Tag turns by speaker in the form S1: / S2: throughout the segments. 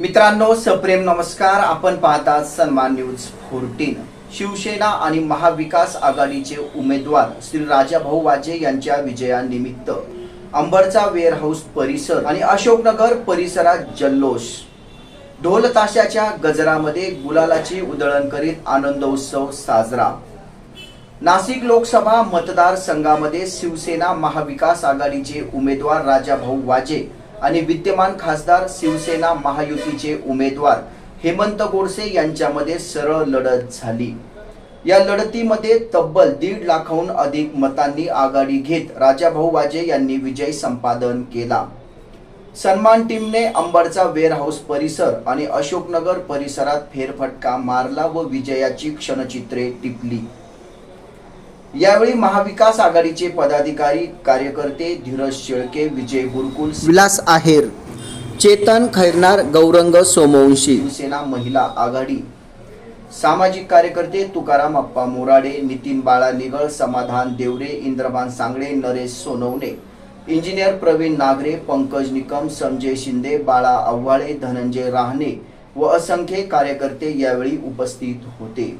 S1: मित्रांनो सप्रेम नमस्कार. आपण पाहतात सन्मान न्यूज फोर्टीन. शिवसेना आणि महाविकास आघाडीचे उमेदवार श्री राजाभाऊ वाजे यांच्या विजयानिमित्त अंबरचा वेअरहाऊस परिसर आणि अशोकनगर परिसरात जल्लोष. ढोल ताशाच्या गजरामध्ये गुलालाची उधळण करीत आनंदोत्सव साजरा. नाशिक लोकसभा मतदारसंघामध्ये शिवसेना महाविकास आघाडीचे उमेदवार राजाभाऊ वाजे आणि विद्यमान खासदार शिवसेना महायुतीचे उमेदवार हेमंत गोडसे यांच्यामध्ये सरळ लढत झाली. या लढतीमध्ये तब्बल दीड लाखाहून अधिक मतांनी आघाडी घेत राजाभाऊ वाजे यांनी विजय संपादन केला. सन्मान टीमने अंबरचा वेअरहाऊस परिसर आणि अशोकनगर परिसरात फेरफटका मारला व विजयाची क्षणचित्रे टिपली. यावेळी महाविकास आघाडीचे पदाधिकारी कार्यकर्ते धीरज शेळके विजय गुरुकुल विलास आहेर चेतन खैरनार गौरंग सोमवंशी. शिवसेना महिला आघाडी. सामाजिक कार्यकर्ते तुकाराम अप्पा मोराडे नितीन बाळा निगळ समाधान देवरे इंद्रबान सांगडे नरेश सोनवणे. इंजिनियर प्रवीण नागरे पंकज निकम संजय शिंदे बाळा आव्हाळे धनंजय राहणे व असंख्य कार्यकर्ते यावेळी उपस्थित होते.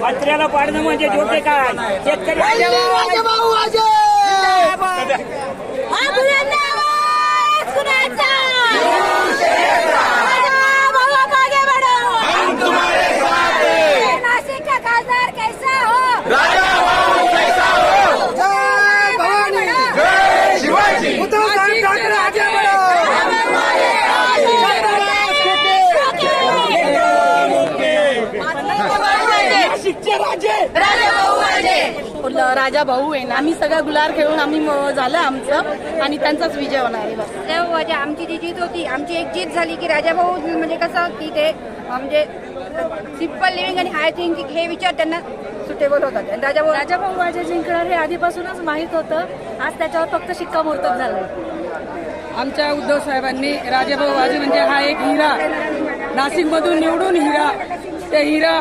S2: मंत्र्याला पाडणं म्हणजे योग्य काय? शेतकरी
S3: राजाभाऊ वाजे अभिनंदन कुणाचा राजाभाऊ आगे बढ़ो नासिक का खासदार कैसा हो जय भवानी जय शिवाजी उद्धव साहेब ठाकरे आगे
S4: राजा भाऊ आहे ना आम्ही सगळा गुलाल खेळून आम्ही म- झालं आमचं आणि त्यांचाच विजय होणार आहे
S5: म्हणजे आमची जी जीत होती आमची एक जीत झाली की राजाभाऊ म्हणजे कसं की ते म्हणजे सिंपल लिव्हिंग आणि हाय थिंकिंग हे विचार त्यांना सुटेबल होतात. आणि राजाभाऊ
S4: राजाभाऊ वाजे जिंकणार हे आधीपासूनच माहीत होतं. आज त्याच्यावर फक्त शिक्कामोर्तब झालंय
S6: आमच्या उद्धव साहेबांनी राजाभाऊ वाजे म्हणजे हा एक हिरा. नाशिकमधून निवडून हिरा. त्या हिरा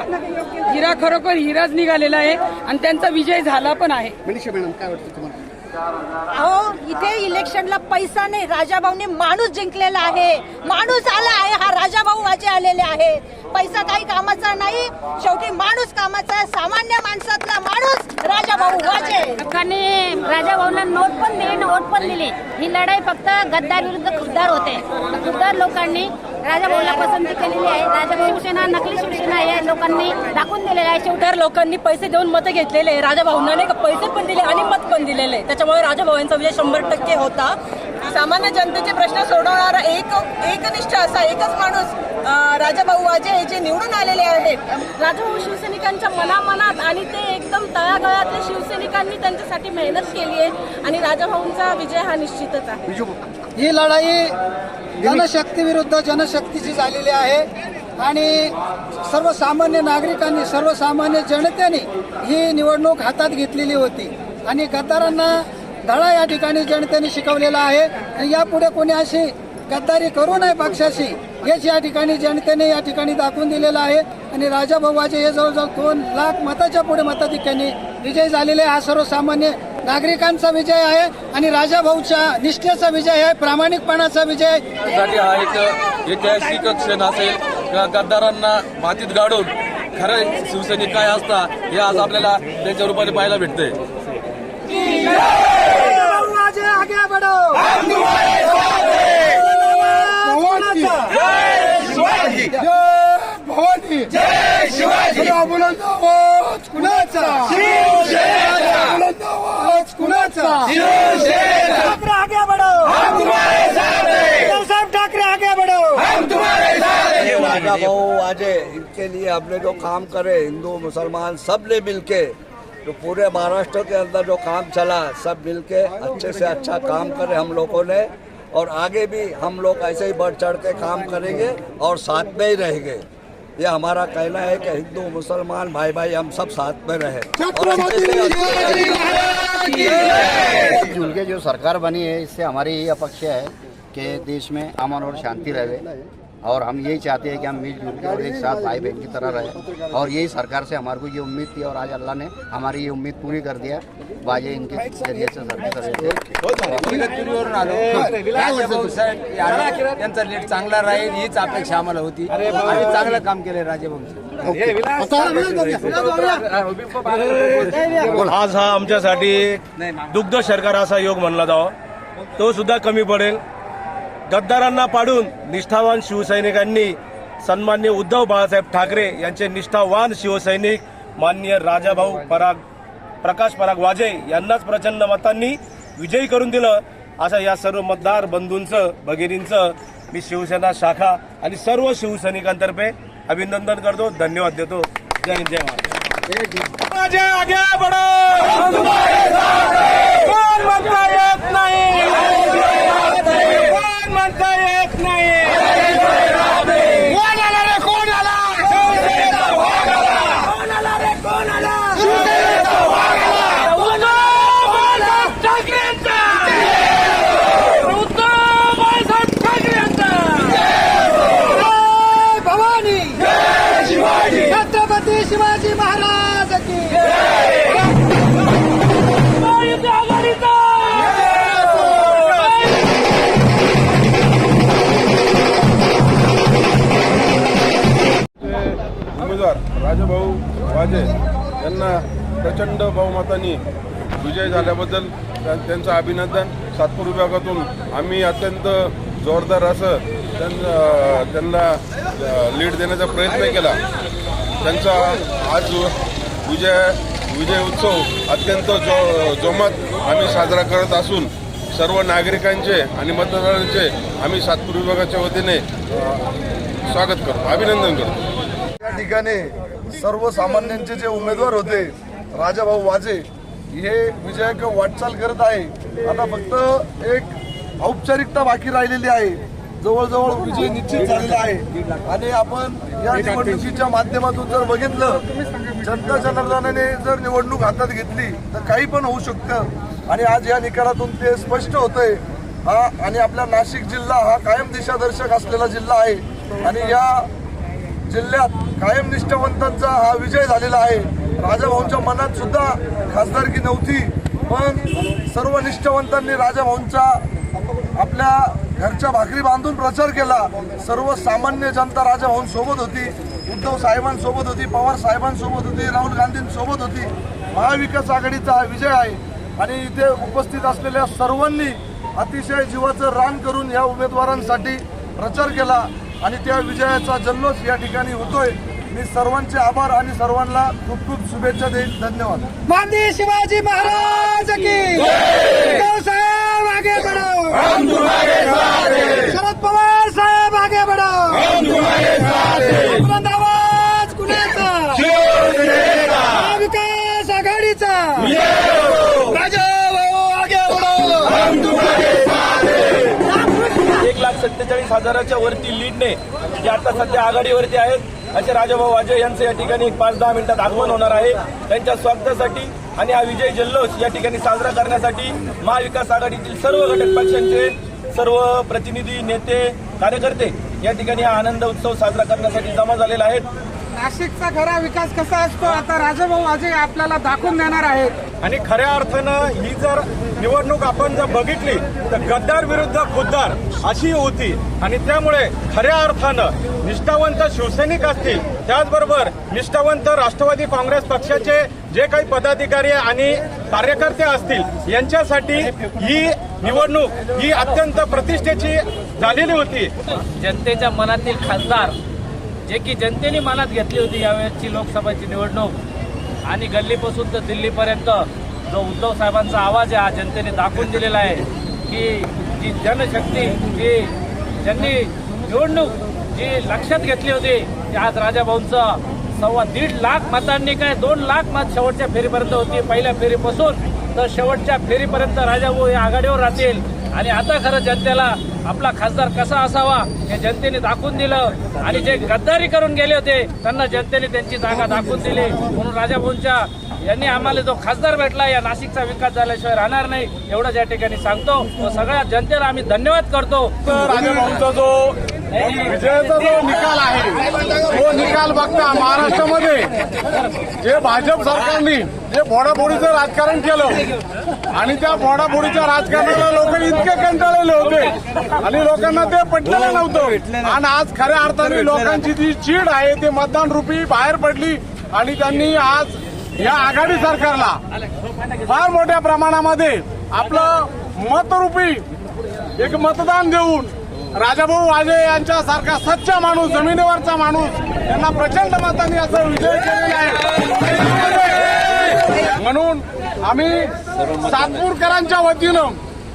S6: हिरा खरोखर हिराच निघालेला आहे आणि त्यांचा विजय झाला पण आहे.
S7: मनीषा मॅडम काय वाटतं तुम्हाला?
S3: अहो इथे इलेक्शनला पैसा नाही राजाभाऊने माणूस जिंकलेला आहे. माणूस आला आहे हा राजाभाऊ वाजे आलेले आहे. पैसा काही कामाचा नाही शेवटी माणूस कामाचा आहे. सामान्य माणसातला राजाभाऊ वाजे
S4: लोकांनी राजा भाऊला नोट पण दिली नोट पण दिली. ही लढाई फक्त गद्दार विरुद्ध खुद्दार होते. खुद्दार लोकांनी राजा भाऊला पसंती केलेली आहे. राजा शिवसेना नकली शिवसेना हे लोकांनी दाखवून दिलेलं आहे. शेवटी लोकांनी पैसे देऊन मतं घेतलेले आहे. राजा भाऊंना नाही का? पैसे पण दिले आणि मत पण दिलेले आहे. त्याच्यामुळे राजा भाऊंचा विजय शंभर टक्के होता. सामान्य जनतेचे प्रश्न सोडवणारा एक एकनिष्ठ असा एकच माणूस राजाभाऊ वाजे हे जे निवडून आलेले आहेत. राजाभाऊ शिवसैनिकांच्या मनामनात आणि ते एकदम तळागाळातल्या शिवसैनिकांनी त्यांच्यासाठी मेहनत केली आहे आणि राजाभाऊंचा विजय हा निश्चितच आहे.
S8: ही लढाई जनशक्ती विरुद्ध जनशक्तीची झालेली आहे आणि सर्वसामान्य नागरिकांनी सर्वसामान्य जनतेने ही निवडणूक हातात घेतलेली होती. आणि गद्दारांना धडा या ठिकाणी जनतेने शिकवलेला आहे. आणि यापुढे कोणी अशी गद्दारी करू नये पक्षाशी हेच या ठिकाणी जनतेने या ठिकाणी दाखवून दिलेलं आहे. आणि राजा भाऊबाजे हे जवळजवळ दोन लाख मताच्या पुढे मताधिक्याने विजय झालेले आहे. हा सर्वसामान्य नागरिकांचा विजय आहे. आणि राजा भाऊच्या निष्ठेचा विजय आहे. प्रामाणिकपणाचा विजय आहे.
S9: साठी हा एक ऐतिहासिक क्षण असेल. गद्दारांना मातीत गाडून खरं शिवसैनिक काय असता हे आज आपल्याला त्यांच्या रूपाने पाहायला भेटतंय.
S8: आगे बढ़ो.
S7: भवानी. जय शिवाजी. बुलंद आवाज कुणाचा? बुलंद आवाज कुणाचा?
S8: ठाकरे आगे बढ़ो. साहब ठाकरे आगे बढ़ो.
S10: भाऊ वाजे इनके लिए हमने जो काम करे हिंदू मुसलमान सब ने मिलके जो पूरे महाराष्ट्र के अंदर जो काम चला सब मिलके अच्छे से अच्छा काम करे हम लोगों ने और आगे भी हम लोग ऐसे ही बढ़ चढ़ के काम करेंगे और साथ में ही रहेंगे। ये हमारा कहना है कि हिंदू मुसलमान भाई भाई हम सब साथ में रहे।
S7: महाराज की
S11: के जो सरकार बनी है इससे हमारी यही अपेक्षा है कि देश में अमन और शांति रहे। और हम यही चाहते हैं कि हम मिलजुल के और एक साथ भाई बहन की तरह रहे। और यही सरकार से हमारे को ये उम्मीद थी और आज अल्लाह ने हमारी ये उम्मीद पूरी कर दिया बाजे इनके जरिए से
S8: यांचा चांगला राहील हीच अपेक्षा आम्हाला होती आणि चांगलं काम केलंय राजाभाऊ
S9: आज हा आमच्यासाठी दुग्ध शर्करा असा योग म्हणला जावा. तो सुद्धा कमी पडेल. गद्दारांना पाडून निष्ठावान शिवसैनिकांनी सन्मान्य उद्धव बाळासाहेब ठाकरे यांचे निष्ठावान शिवसैनिक माननीय राजाभाऊ पराग प्रकाश पराग वाजे यांनाच प्रचंड मतांनी विजयी करून दिलं असं या सर्व मतदार बंधूंचं भगिनींचं मी शिवसेना शाखा आणि सर्व शिवसैनिकांतर्फे अभिनंदन करतो धन्यवाद देतो जय हिंद जय महाराष्ट्र
S12: वाजे यांना प्रचंड बहुमताने विजय झाल्याबद्दल त्यांचं अभिनंदन. सातपूर विभागातून आम्ही अत्यंत जोरदार असं त्यांना त्यांना लीड देण्याचा प्रयत्न केला. त्यांचा आज विजय विजय उत्सव अत्यंत जो जोमात आम्ही साजरा करत असून सर्व नागरिकांचे आणि मतदारांचे आम्ही सातपूर विभागाच्या वतीने स्वागत करतो अभिनंदन करतो.
S13: या ठिकाणी सर्वसामान्यांचे जे उमेदवार होते राजाभाऊ वाजे हे विजयाक वाटचाल करत आहे. आता फक्त एक औपचारिकता बाकी राहिलेली आहे. जवळजवळ विजय निश्चित झालेला आहे. आणि आपण या निवडणुकीच्या माध्यमातून जर बघितलं जनता जनार्दनाने जर निवडणूक हातात घेतली तर काही पण होऊ शकतं. आणि आज या निकालातून ते स्पष्ट होतंय. हा आणि आपला नाशिक जिल्हा हा कायम दिशादर्शक असलेला जिल्हा आहे. आणि या जिल्ह्यात कायम निष्ठावंतांचा हा विजय झालेला आहे. राजाभाऊंच्या मनात सुद्धा खासदारकी नव्हती पण सर्व निष्ठावंतांनी राजाभाऊंचा आपल्या घरच्या भाकरी बांधून प्रचार केला. सर्वसामान्य जनता राजाभाऊंसोबत होती उद्धव साहेबांसोबत होती पवार साहेबांसोबत होती राहुल गांधींसोबत होती. महाविकास आघाडीचा हा विजय आहे आणि इथे उपस्थित असलेल्या सर्वांनी अतिशय जीवाचं रान करून या उमेदवारांसाठी प्रचार केला. आणि त्या विजयाचा जल्लोष या ठिकाणी होतोय. मी सर्वांचे आभार आणि सर्वांना खूप खूप शुभेच्छा देईन. धन्यवाद.
S14: माननीय शिवाजी महाराज की साहेब आगे बढ़ो शरद पवार साहेब आगे बढ़ो बुलंद आवाज कुणाचा महाविकास आघाडीचा!
S9: सत्तेचाळीस हजाराच्या वरती लीडने जे आता सध्या आघाडीवरती आहेत असे राजाभाऊ वाजे यांचं या ठिकाणी एक पाच दहा मिनिटात आगमन होणार आहे. त्यांच्या स्वागतासाठी आणि हा विजय जल्लोष या ठिकाणी साजरा करण्यासाठी महाविकास आघाडीतील सर्व घटक पक्षांचे सर्व प्रतिनिधी नेते कार्यकर्ते या ठिकाणी हा आनंद उत्सव साजरा करण्यासाठी जमा झालेला आहेत.
S15: नाशिकचा खरा विकास कसा असतो? आता राजाभाऊ आजे आपल्याला दाखवून देणार आहेत.
S9: आणि खऱ्या अर्थानं ही जर निवडणूक आपण जर बघितली तर गद्दार विरुद्ध खुद्दार अशी होती. आणि त्यामुळे खऱ्या अर्थानं निष्ठावंत शिवसैनिक असतील त्याचबरोबर निष्ठावंत राष्ट्रवादी काँग्रेस पक्षाचे जे काही पदाधिकारी आणि कार्यकर्ते असतील यांच्यासाठी ही निवडणूक ही अत्यंत प्रतिष्ठेची झालेली होती.
S8: जनतेच्या मनातील खासदार जे की जनतेने मनात घेतली होती यावेळेसची लोकसभेची निवडणूक आणि गल्लीपासून तर दिल्लीपर्यंत जो उद्धव साहेबांचा आवाज आहे हा जनतेने दाखवून दिलेला आहे की जी जनशक्ती जी ज्यांनी निवडणूक जी लक्षात घेतली होती ती आज राजाभाऊंचं सव्वा दीड लाख मतांनी काय दोन लाख मत शेवटच्या फेरीपर्यंत होती पहिल्या फेरीपासून तर शेवटच्या फेरीपर्यंत राजाभाऊ हे आघाडीवर राहतील. आणि आता खरं जनतेला आपला खासदार कसा असावा हे जनतेने दाखवून दिलं. आणि जे गद्दारी करून गेले होते त्यांना जनतेने त्यांची जागा दाखवून दिली. म्हणून राजाभाऊंच्या
S14: यांनी आम्हाला जो खासदार भेटला या नाशिकचा विकास झाल्याशिवाय राहणार नाही एवढंच या ठिकाणी सांगतो. व सगळ्या जनतेला आम्ही धन्यवाद करतो.
S7: राजाभाऊंचा जो विजयाचा जो निकाल आहे तो निकाल बघता महाराष्ट्रामध्ये जे भाजप सरकारने जे फोडाफोडीचं राजकारण केलं आणि त्या फोडाफोडीच्या राजकारणाला लोक इतके कंटाळलेले होते आणि लोकांना ते पटलेलं नव्हतं. आणि आज खऱ्या अर्थाने लोकांची जी चीड आहे ते मतदान रूपी बाहेर पडली आणि त्यांनी आज या आघाडी सरकारला फार मोठ्या प्रमाणामध्ये आपलं मतरूपी एक मतदान देऊन राजाभाऊ वाजे यांच्या सारखा सच्चा माणूस जमिनीवरचा माणूस यांना प्रचंड मतांनी असं विजय केलेला आहे. म्हणून आम्ही सातपूरकरांच्या वतीनं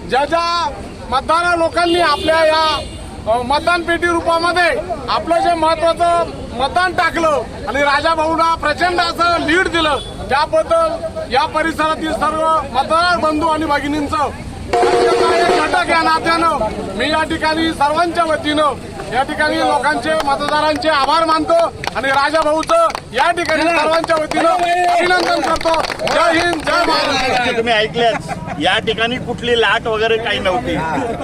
S7: ज्या ज्या मतदार लोकांनी आपल्या या मतदान पेटी रूपामध्ये आपलं जे महत्वाचं मतदान टाकलं आणि राजाभाऊला प्रचंड असं लीड दिलं त्याबद्दल या परिसरातील सर्व मतदार बंधू आणि भगिनींचं घटक या नात्यानं. मी या ठिकाणी सर्वांच्या वतीनं या ठिकाणी लोकांचे मतदारांचे आभार मानतो आणि राजाभाऊचं या ठिकाणी सर्वांच्या वतीनं अभिनंदन करतो. जय हिंद जय महाराष्ट्र
S16: तुम्ही ऐकलेच. या ठिकाणी कुठली लाट वगैरे काही नव्हती.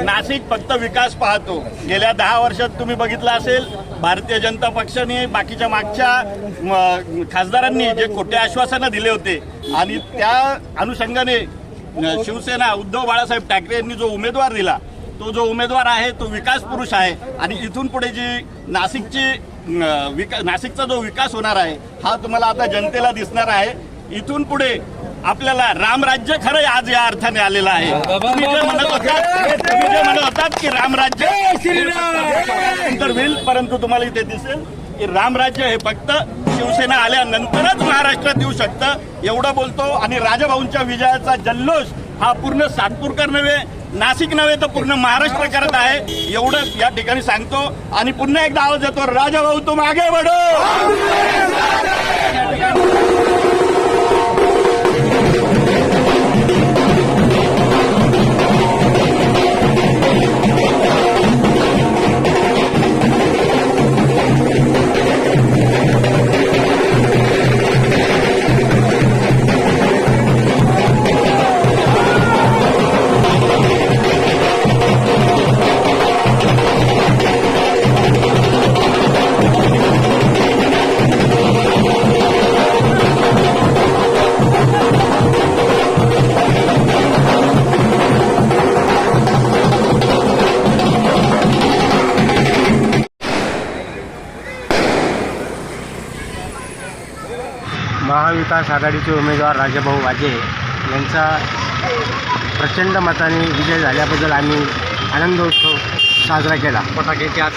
S16: नाशिक फक्त विकास पाहतो. गेल्या दहा वर्षात तुम्ही बघितलं असेल भारतीय जनता पक्षाने बाकीच्या मागच्या खासदारांनी जे खोटे आश्वासनं दिले होते आणि त्या अनुषंगाने शिवसेना उद्धव बाळासाहेब ठाकरे यांनी जो उमेदवार दिला तो जो उमेदवार आहे तो विकास पुरुष आहे. आणि इथून पुढे जी नाशिकची विका नाशिकचा जो विकास होणार आहे हा तुम्हाला आता जनतेला दिसणार आहे. इथून पुढे आपल्याला रामराज्य खरं आज या अर्थाने आलेलं आहे. तुम्ही जे म्हणत होतात तुम्ही जे म्हणत होतात की रामराज्य तर होईल परंतु तुम्हाला इथे दिसेल की रामराज्य हे फक्त शिवसेना आल्यानंतरच महाराष्ट्रात येऊ शकतं. एवढं बोलतो. आणि राजाभाऊंच्या विजयाचा जल्लोष हा पूर्ण सातपूरकर नव्हे नाशिक नव्हे तर पूर्ण महाराष्ट्र करत आहे. एवढं या ठिकाणी सांगतो. आणि पुन्हा एकदा आवाज येतो राजाभाऊ तुम मागे बढो
S9: महाविकास आघाडीचे उमेदवार राजाभाऊ वाजे यांचा प्रचंड मताने विजय झाल्याबद्दल आम्ही आनंदोत्सव साजरा केला. फटाक्याच्या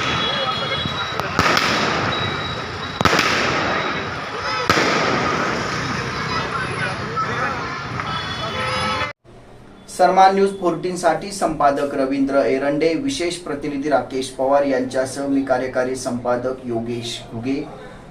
S1: सन्मान न्यूज फोर्टीन साठी संपादक रवींद्र एरंडे विशेष प्रतिनिधी राकेश पवार यांच्यासह मी कार्यकारी संपादक योगेश घुगे.